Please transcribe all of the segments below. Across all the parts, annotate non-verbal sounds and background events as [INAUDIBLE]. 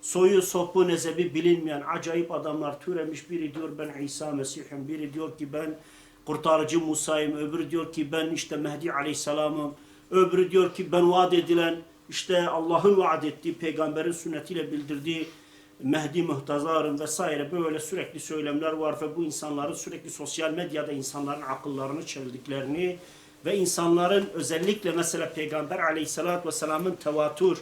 soyu, sopu, nezebi bilinmeyen acayip adamlar türemiş. Biri diyor ben İsa Mesih'im, biri diyor ki ben kurtarıcı Musa'yım, öbürü diyor ki ben işte Mehdi Aleyhisselam'ım, öbürü diyor ki ben vaat edilen işte Allah'ın vaat ettiği, peygamberin sünnetiyle bildirdiği Mehdi Muhtazar'ın vesaire. Böyle sürekli söylemler var ve bu insanların sürekli sosyal medyada insanların akıllarını çevirdiklerini ve insanların özellikle mesela Peygamber aleyhissalatü vesselamın tevatür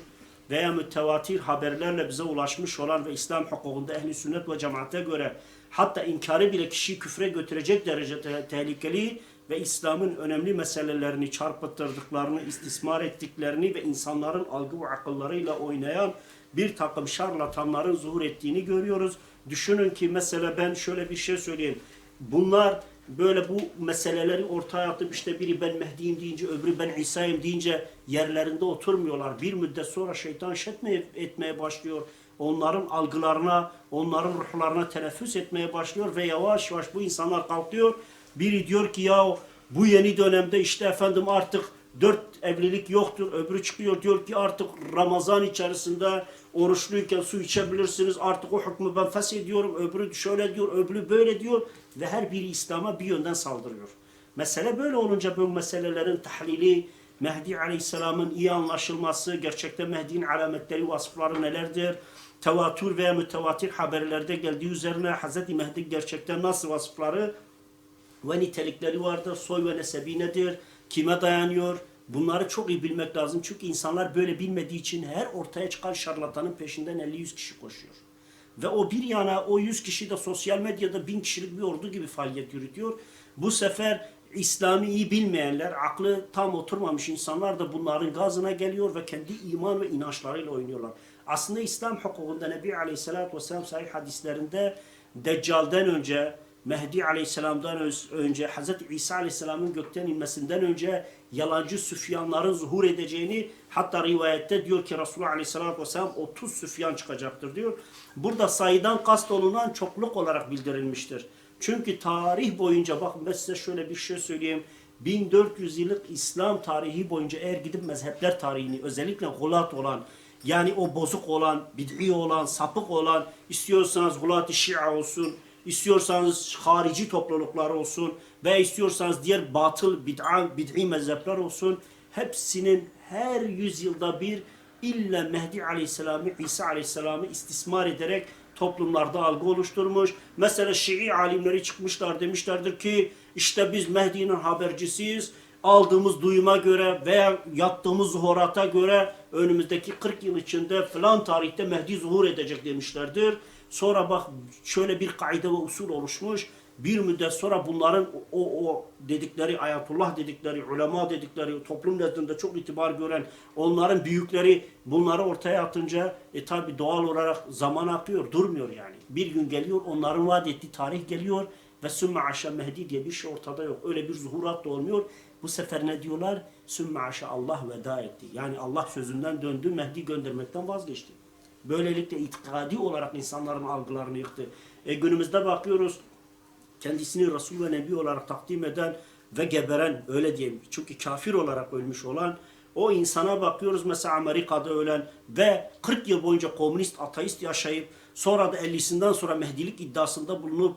veya mütevatir haberlerle bize ulaşmış olan ve İslam hukukunda ehli sünnet ve cemaate göre hatta inkarı bile kişiyi küfre götürecek derecede tehlikeli ve İslam'ın önemli meselelerini çarpıttırdıklarını, istismar ettiklerini ve insanların algı ve akıllarıyla oynayan bir takım şarlatanların zuhur ettiğini görüyoruz. Düşünün ki mesela ben şöyle bir şey söyleyeyim. Bunlar böyle bu meseleleri ortaya atıp işte biri ben Mehdi'yim deyince öbürü ben İsa'yım deyince yerlerinde oturmuyorlar. Bir müddet sonra şeytan şetme etmeye başlıyor. Onların algılarına, onların ruhlarına teneffüs etmeye başlıyor ve yavaş yavaş bu insanlar kalkıyor. Biri diyor ki ya bu yeni dönemde işte efendim artık dört evlilik yoktur. Öbürü çıkıyor diyor ki artık Ramazan içerisinde oruçluyken su içebilirsiniz. Artık o hükmü ben feshediyorum. Öbürü şöyle diyor, öbürü böyle diyor. Ve her biri İslam'a bir yönden saldırıyor. Mesele böyle olunca bu meselelerin tahlili, Mehdi Aleyhisselam'ın iyi anlaşılması, gerçekten Mehdi'nin alametleri, vasıfları nelerdir? Tevatür veya mütevatir haberlerde geldiği üzerine Hz. Mehdi gerçekten nasıl vasıfları ve nitelikleri vardır. Soy ve nesebi nedir? Kime dayanıyor? Bunları çok iyi bilmek lazım. Çünkü insanlar böyle bilmediği için her ortaya çıkan şarlatanın peşinden 50-100 kişi koşuyor. Ve o bir yana o 100 kişi de sosyal medyada bin kişilik bir ordu gibi faaliyet yürütüyor. Bu sefer İslam'ı iyi bilmeyenler, aklı tam oturmamış insanlar da bunların gazına geliyor ve kendi iman ve inançlarıyla oynuyorlar. Aslında İslam hukukunda Nebi Aleyhisselatü Vesselam sahih hadislerinde Deccal'den önce, Mehdi Aleyhisselam'dan önce, Hz. İsa Aleyhisselam'ın gökten inmesinden önce yalancı Süfyanların zuhur edeceğini hatta rivayette diyor ki Resulullah Aleyhisselatü Vesselam 30 Süfyan çıkacaktır diyor. Burada sayıdan kast olunan çokluk olarak bildirilmiştir. Çünkü tarih boyunca bakın ben size şöyle bir şey söyleyeyim. 1400 yıllık İslam tarihi boyunca eğer gidip mezhepler tarihini özellikle gulat olan yani o bozuk olan, bid'i olan, sapık olan istiyorsanız gulat-ı şia olsun, istiyorsanız harici topluluklar olsun ve istiyorsanız diğer batıl bid'a, bid'i mezhepler olsun hepsinin her yüzyılda bir illa Mehdi Aleyhisselam'ı, İsa Aleyhisselam'ı istismar ederek toplumlarda algı oluşturmuş. Mesela Şii alimleri çıkmışlar demişlerdir ki işte biz Mehdi'nin habercisiyiz. Aldığımız duyuma göre veya yattığımız zuhurata göre önümüzdeki 40 yıl içinde falan tarihte Mehdi zuhur edecek demişlerdir. Sonra bak şöyle bir kaide ve usul oluşmuş. Bir müddet sonra bunların o, o dedikleri ayatullah dedikleri, ulema dedikleri, toplum nezdinde çok itibar gören onların büyükleri bunları ortaya atınca e tabi doğal olarak zaman akıyor, durmuyor yani. Bir gün geliyor, onların vaat ettiği tarih geliyor ve sümme aşa mehdi diye bir şey ortada yok. Öyle bir zuhurat da olmuyor. Bu sefer ne diyorlar? Sümme aşa Allah veda etti. Yani Allah sözünden döndü, Mehdi göndermekten vazgeçti. Böylelikle itikadi olarak insanların algılarını yıktı. E günümüzde bakıyoruz kendisini Resul ve Nebi olarak takdim eden ve geberen öyle diyeyim. Çünkü kafir olarak ölmüş olan o insana bakıyoruz mesela Amerika'da ölen ve 40 yıl boyunca komünist, ateist yaşayıp sonra da 50'sinden sonra Mehdilik iddiasında bulunup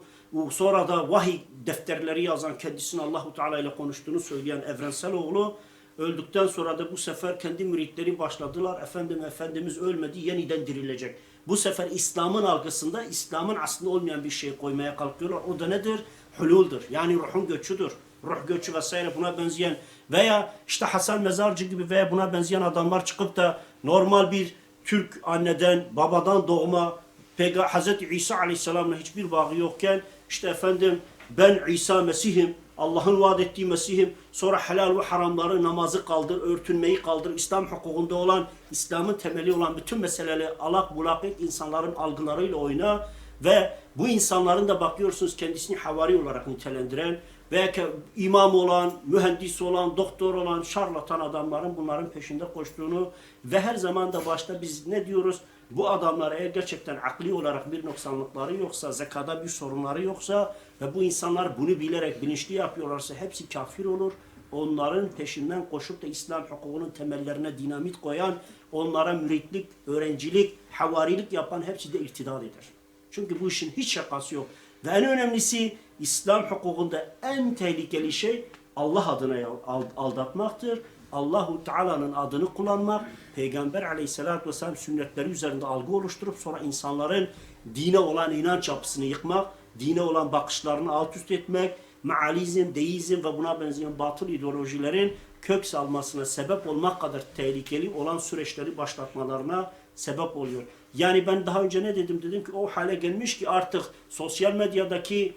sonra da vahiy defterleri yazan kendisini Allahu Teala ile konuştuğunu söyleyen evrensel oğlu öldükten sonra da bu sefer kendi müritleri başladılar. Efendim Efendimiz ölmedi yeniden dirilecek. Bu sefer İslam'ın algısında İslam'ın aslında olmayan bir şey koymaya kalkıyorlar. O da nedir? Hululdur. Yani ruhun göçüdür. Ruh göçü vesaire buna benzeyen veya işte Hasan Mezarcı gibi veya buna benzeyen adamlar çıkıp da normal bir Türk anneden, babadan doğma Peygamber Hazreti İsa Aleyhisselam'la hiçbir bağı yokken işte efendim ben İsa Mesih'im, Allah'ın vaat ettiği Mesih'im, sonra helal ve haramları, namazı kaldır, örtünmeyi kaldır, İslam hukukunda olan, İslam'ın temeli olan bütün meseleleri alak bulak et, insanların algılarıyla oyna. Ve bu insanların da bakıyorsunuz kendisini havari olarak nitelendiren veya imam olan, mühendis olan, doktor olan, şarlatan adamların bunların peşinde koştuğunu ve her zaman da başta biz ne diyoruz? Bu adamlar eğer gerçekten akli olarak bir noksanlıkları yoksa, zekada bir sorunları yoksa ve bu insanlar bunu bilerek bilinçli yapıyorlarsa hepsi kafir olur. onların peşinden koşup da İslam hukukunun temellerine dinamit koyan, onlara müritlik, öğrencilik, havarilik yapan hepsi de irtidat eder. Çünkü bu işin hiç şakası yok. Ve en önemlisi İslam hukukunda en tehlikeli şey Allah adına al- aldatmaktır. Allahu Teala'nın adını kullanmak, Peygamber aleyhissalatü vesselam sünnetleri üzerinde algı oluşturup sonra insanların dine olan inanç yapısını yıkmak, dine olan bakışlarını alt üst etmek, mealizm, deizm ve buna benzeyen batıl ideolojilerin kök salmasına sebep olmak kadar tehlikeli olan süreçleri başlatmalarına sebep oluyor. Yani ben daha önce ne dedim? Dedim ki o hale gelmiş ki artık sosyal medyadaki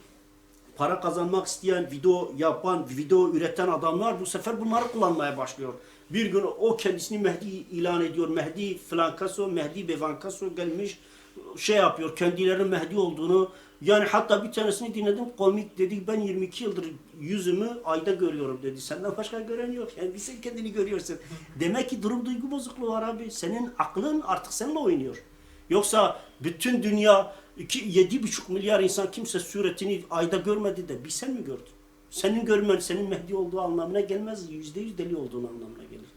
para kazanmak isteyen, video yapan, video üreten adamlar bu sefer bunları kullanmaya başlıyor. Bir gün o kendisini Mehdi ilan ediyor. Mehdi flankaso, Mehdi bevankaso gelmiş şey yapıyor. Kendilerinin Mehdi olduğunu yani hatta bir tanesini dinledim komik dedi ben 22 yıldır yüzümü ayda görüyorum dedi. Senden başka gören yok. Yani sen kendini görüyorsun. Demek ki durum duygu bozukluğu var abi. Senin aklın artık seninle oynuyor. Yoksa bütün dünya yedi buçuk milyar insan kimse suretini ayda görmedi de bir sen mi gördün? Senin görmen senin Mehdi olduğu anlamına gelmez. Yüzde yüz deli olduğun anlamına gelir.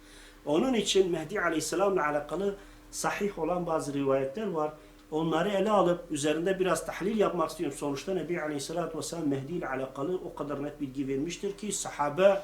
Onun için Mehdi Aleyhisselam'la alakalı sahih olan bazı rivayetler var. Onları ele alıp üzerinde biraz tahlil yapmak istiyorum. Sonuçta Nebi Aleyhisselatü Vesselam Mehdi ile alakalı o kadar net bilgi vermiştir ki sahabe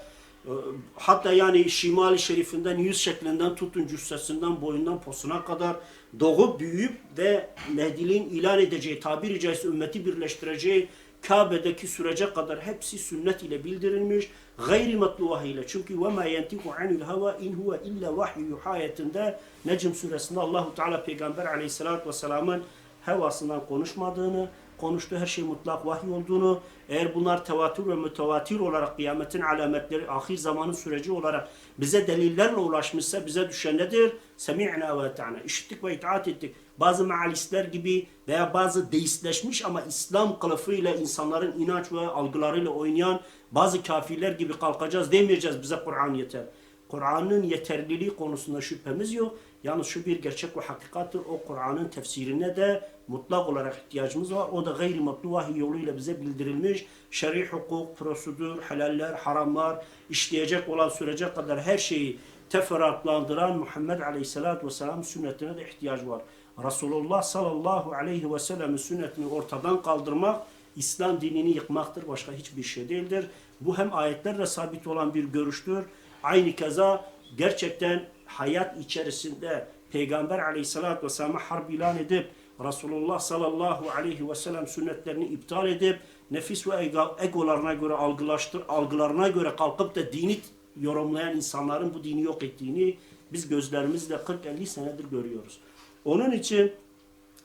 hatta yani şimali şerifinden yüz şeklinden tutun cüssesinden boyundan posuna kadar doğup büyüyüp ve Mehdi'liğin ilan edeceği tabiri caizse ümmeti birleştireceği Kabe'deki sürece kadar hepsi sünnet ile bildirilmiş. Gayri matlu vahiy ile. Çünkü ve ma yentiku anil hava in huve illa vahyu yuha ayetinde Necm suresinde Allahu Teala Peygamber aleyhissalatü vesselamın hevasından konuşmadığını, konuştuğu her şey mutlak vahiy olduğunu, eğer bunlar tevatür ve mütevatir olarak kıyametin alametleri, ahir zamanın süreci olarak bize delillerle ulaşmışsa bize düşen nedir? Semi'na ve ta'na. İşittik ve itaat ettik. Bazı mealistler gibi veya bazı deistleşmiş ama İslam kılıfıyla insanların inanç ve algılarıyla oynayan bazı kafirler gibi kalkacağız demeyeceğiz bize Kur'an yeter. Kur'an'ın yeterliliği konusunda şüphemiz yok. Yalnız şu bir gerçek ve hakikattır. O Kur'an'ın tefsirine de mutlak olarak ihtiyacımız var. O da gayri matlu vahiy yoluyla bize bildirilmiş. Şer'i hukuk, prosedür, helaller, haramlar, işleyecek olan sürece kadar her şeyi teferruatlandıran Muhammed Aleyhisselatü Vesselam sünnetine de ihtiyaç var. Resulullah sallallahu aleyhi ve sellem'in sünnetini ortadan kaldırmak İslam dinini yıkmaktır. Başka hiçbir şey değildir. Bu hem ayetlerle sabit olan bir görüştür. Aynı keza gerçekten hayat içerisinde Peygamber aleyhissalatü vesselam'a harp ilan edip Resulullah sallallahu aleyhi ve sellem sünnetlerini iptal edip nefis ve ego- egolarına göre algılaştır, algılarına göre kalkıp da dini yorumlayan insanların bu dini yok ettiğini biz gözlerimizle 40-50 senedir görüyoruz. Onun için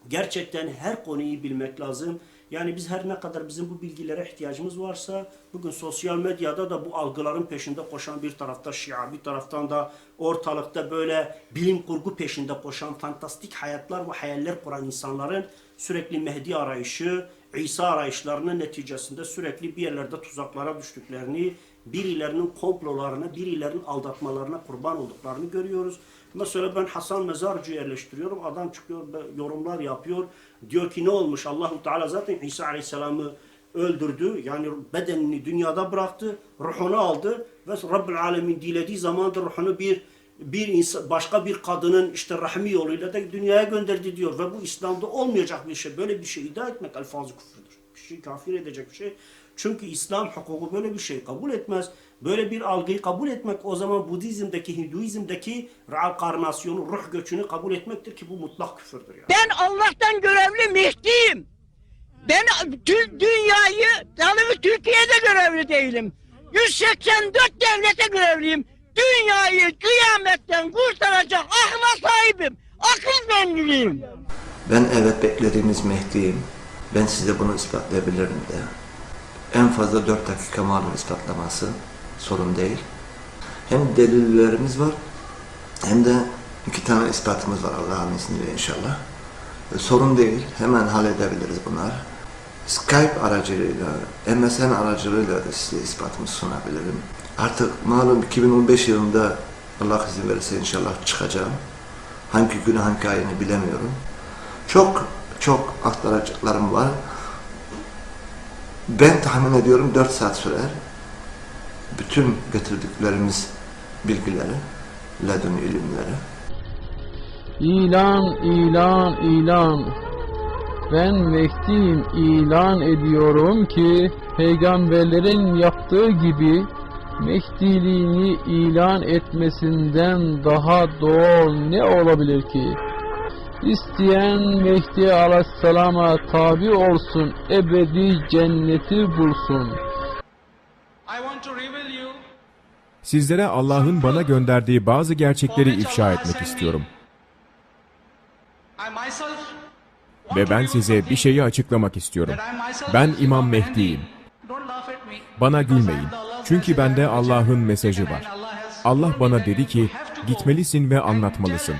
gerçekten her konuyu bilmek lazım. Yani biz her ne kadar bizim bu bilgilere ihtiyacımız varsa bugün sosyal medyada da bu algıların peşinde koşan bir tarafta Şia, bir taraftan da ortalıkta böyle bilim kurgu peşinde koşan fantastik hayatlar ve hayaller kuran insanların sürekli Mehdi arayışı, İsa arayışlarının neticesinde sürekli bir yerlerde tuzaklara düştüklerini, birilerinin komplolarına, birilerinin aldatmalarına kurban olduklarını görüyoruz. Mesela ben Hasan Mezarcı yerleştiriyorum. Adam çıkıyor yorumlar yapıyor. Diyor ki ne olmuş? Allahu Teala zaten İsa Aleyhisselam'ı öldürdü. Yani bedenini dünyada bıraktı. Ruhunu aldı ve Rabbül Alemin dilediği zaman ruhunu bir bir insan, başka bir kadının işte rahmi yoluyla da dünyaya gönderdi diyor. Ve bu İslam'da olmayacak bir şey. Böyle bir şey iddia etmek alfazı küfürdür. Şey kafir edecek bir şey. Çünkü İslam hukuku böyle bir şey kabul etmez. Böyle bir algıyı kabul etmek o zaman Budizm'deki, Hinduizm'deki reenkarnasyonu, ruh göçünü kabul etmektir ki bu mutlak küfürdür yani. Ben Allah'tan görevli Mehdi'yim. Ben tüm dünyayı, yalnız Türkiye'de görevli değilim. 184 devlete görevliyim. Dünyayı kıyametten kurtaracak akla sahibim. Akıl benliyim. Ben evet beklediğimiz Mehdi'yim. Ben size bunu ispatlayabilirim de. En fazla 4 dakika malum ispatlaması sorun değil. Hem delillerimiz var hem de iki tane ispatımız var Allah'ın izniyle inşallah. E, sorun değil. Hemen halledebiliriz bunlar. Skype aracılığıyla, MSN aracılığıyla da size ispatımı sunabilirim. Artık malum 2015 yılında Allah izin verirse inşallah çıkacağım. Hangi günü hangi ayını bilemiyorum. Çok çok aktaracaklarım var. Ben tahmin ediyorum 4 saat sürer. bütün getirdiklerimiz bilgileri, ledün ilimleri, İlan, ilan, ilan. Ben Mehdi'yim ilan ediyorum ki peygamberlerin yaptığı gibi Mehdiliğini ilan etmesinden daha doğal ne olabilir ki? İsteyen Mehdi aleyhisselama tabi olsun, ebedi cenneti bulsun. Sizlere Allah'ın bana gönderdiği bazı gerçekleri ifşa etmek istiyorum. Ve ben size bir şeyi açıklamak istiyorum. Ben İmam Mehdi. Mehdi'yim. Bana gülmeyin. Çünkü bende Allah'ın mesajı var. Allah bana dedi ki, gitmelisin ve anlatmalısın.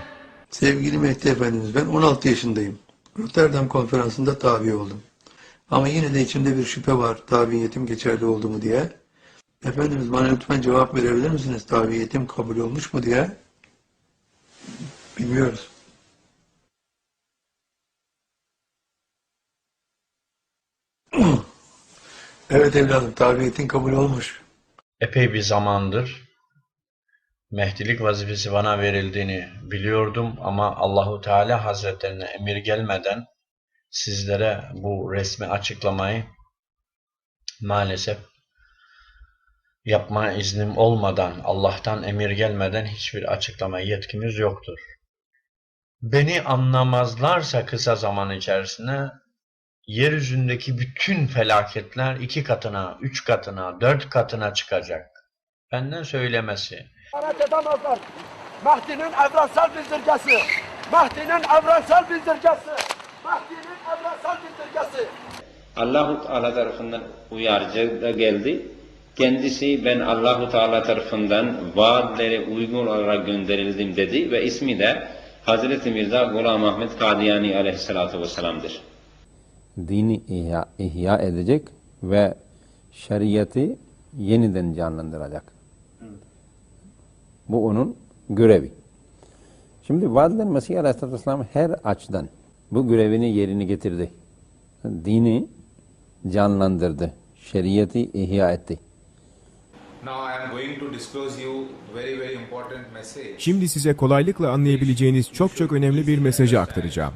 Sevgili Mehdi Efendimiz ben 16 yaşındayım. Rotterdam konferansında tabi oldum. Ama yine de içimde bir şüphe var tabiyetim geçerli oldu mu diye. Efendimiz bana lütfen cevap verebilir misiniz? Tabiyetim kabul olmuş mu diye. Bilmiyoruz. [CLEARS THROAT] evet evladım tabiyetin kabul olmuş. Epey bir zamandır Mehdilik vazifesi bana verildiğini biliyordum ama Allahu Teala Hazretlerine emir gelmeden sizlere bu resmi açıklamayı maalesef yapma iznim olmadan, Allah'tan emir gelmeden hiçbir açıklama yetkimiz yoktur. Beni anlamazlarsa kısa zaman içerisinde yeryüzündeki bütün felaketler iki katına, üç katına, dört katına çıkacak. Benden söylemesi. Hakaret edemezler. Mehdi'nin evrensel bildirgesi. Mehdi'nin evrensel bildirgesi. Mehdi'nin evrensel bildirgesi. Allahu Teala tarafından uyarıcı da geldi. Kendisi ben Allahu Teala tarafından vaatlere uygun olarak gönderildim dedi ve ismi de Hazreti Mirza Ghulam Ahmet Kadiyani aleyhissalatu vesselam'dır. Dini ihya, ihya edecek ve şeriatı yeniden canlandıracak. Bu onun görevi. Şimdi vaadilen Mesih Aleyhisselatü Vesselam her açıdan bu görevini yerini getirdi. Dini canlandırdı. Şeriatı ihya etti. Şimdi size kolaylıkla anlayabileceğiniz çok çok önemli bir mesajı aktaracağım.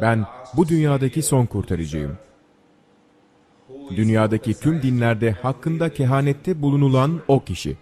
Ben bu dünyadaki son kurtarıcıyım. Dünyadaki tüm dinlerde hakkında kehanette bulunulan o kişi.